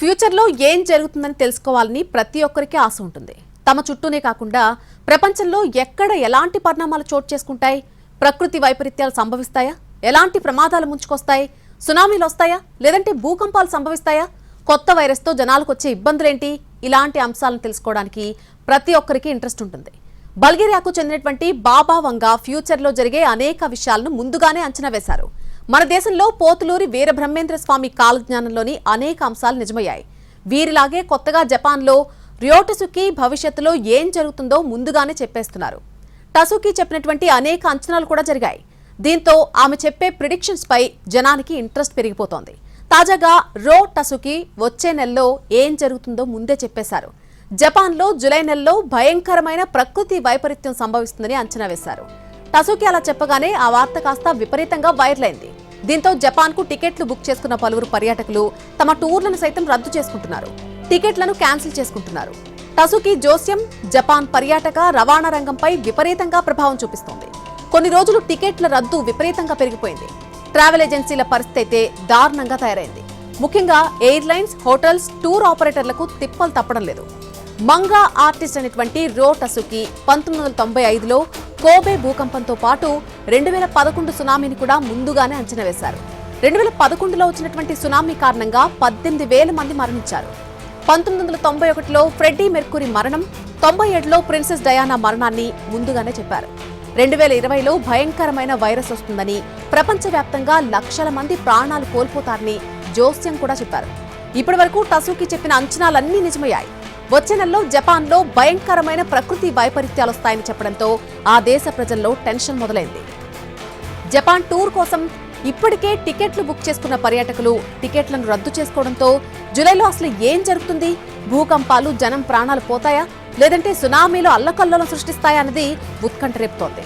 ఫ్యూచర్లో ఏం జరుగుతుందని తెలుసుకోవాలని ప్రతి ఒక్కరికి ఆశ ఉంటుంది. తమ చుట్టూనే కాకుండా ప్రపంచంలో ఎక్కడ ఎలాంటి పరిణామాలు చోటు చేసుకుంటాయి? ప్రకృతి వైపరీత్యాలు సంభవిస్తాయా? ఎలాంటి ప్రమాదాలు ముంచుకొస్తాయి? సునామీలు వస్తాయా? లేదంటే భూకంపాలు సంభవిస్తాయా? కొత్త వైరస్తో జనాలకు వచ్చే ఇబ్బందులేంటి? ఇలాంటి అంశాలను తెలుసుకోవడానికి ప్రతి ఒక్కరికి ఇంట్రెస్ట్ ఉంటుంది. బల్గేరియాకు చెందినటువంటి బాబా వంగ ఫ్యూచర్లో జరిగే అనేక విషయాలను ముందుగానే అంచనా వేశారు. మన దేశంలో పోతులూరి వీరబ్రహ్మేంద్ర స్వామి కాలజ్ఞానంలోని అనేక అంశాలు నిజమయ్యాయి. వీరిలాగే కొత్తగా జపాన్లో రియోటసుకి భవిష్యత్తులో ఏం జరుగుతుందో ముందుగానే చెప్పేస్తున్నారు. టసుకి చెప్పినటువంటి అనేక అంచనాలు కూడా జరిగాయి. దీంతో ఆమె చెప్పే ప్రిడిక్షన్స్ పై జనానికి ఇంట్రెస్ట్ పెరిగిపోతోంది. తాజాగా రో టసుకి వచ్చే నెలలో ఏం జరుగుతుందో ముందే చెప్పేశారు. జపాన్లో జులై నెలలో భయంకరమైన ప్రకృతి వైపరీత్యం సంభవిస్తుందని అంచనా వేశారు. టసుకి అలా చెప్పగానే ఆ వార్త కాస్త విపరీతంగా వైరల్ అయింది. దీంతో జపాన్కు టికెట్లు బుక్ చేసుకున్న పలువురు పర్యాటకులు తమ టూర్లను సైతం రద్దు చేసుకుంటున్నారు. టికెట్లను క్యాన్సిల్ చేసుకుంటున్నారు. టసుకి జోస్యం జపాన్ పర్యాటక రవాణా రంగంపై విపరీతంగా ప్రభావం చూపిస్తోంది. కొన్ని రోజులు టికెట్ల రద్దు విపరీతంగా పెరిగిపోయింది. ట్రావెల్ ఏజెన్సీల పరిస్థితి అయితే దారుణంగా తయారైంది. ముఖ్యంగా ఎయిర్లైన్స్ హోటల్స్ టూర్ ఆపరేటర్లకు తిప్పలు తప్పడం లేదు. మంగా ఆర్టిస్ట్ అనేటువంటి రో టసుకి పంతొమ్మిది వందల తొంభై ఐదులో కోబే భూకంపంతో పాటు రెండు వేల పదకొండు సునామీని కూడా ముందుగానే అంచనా వేశారు. రెండు వేల పదకొండులో వచ్చినటువంటి సునామీ కారణంగా పద్దెనిమిది వేల మంది మరణించారు. పంతొమ్మిది వందల తొంభై ఒకటిలో ఫ్రెడ్డీ మెర్కురీ మరణం తొంభై ఏడులో ప్రిన్సెస్ డయానా మరణాన్ని ముందుగానే చెప్పారు. రెండు వేల ఇరవైలో భయంకరమైన వైరస్ వస్తుందని ప్రపంచవ్యాప్తంగా లక్షల మంది ప్రాణాలు కోల్పోతారని జోస్యం కూడా చెప్పారు. ఇప్పటి వరకు టసుకి చెప్పిన అంచనాలన్నీ నిజమయ్యాయి. వచ్చే నెలలో జపాన్లో భయంకరమైన ప్రకృతి వైపరీత్యాలు వస్తాయని చెప్పడంతో ఆ దేశ ప్రజల్లో టెన్షన్ మొదలైంది. జపాన్ టూర్ కోసం ఇప్పటికే టికెట్లు బుక్ చేసుకున్న పర్యాటకులు టికెట్లను రద్దు చేసుకోవడంతో జూలైలో అసలు ఏం జరుగుతుంది? భూకంపాలు జనం ప్రాణాలు పోతాయా? లేదంటే సునామీలు అల్లకల్లోలం సృష్టిస్తాయా అన్నది ఉత్కంఠ రేపుతోంది.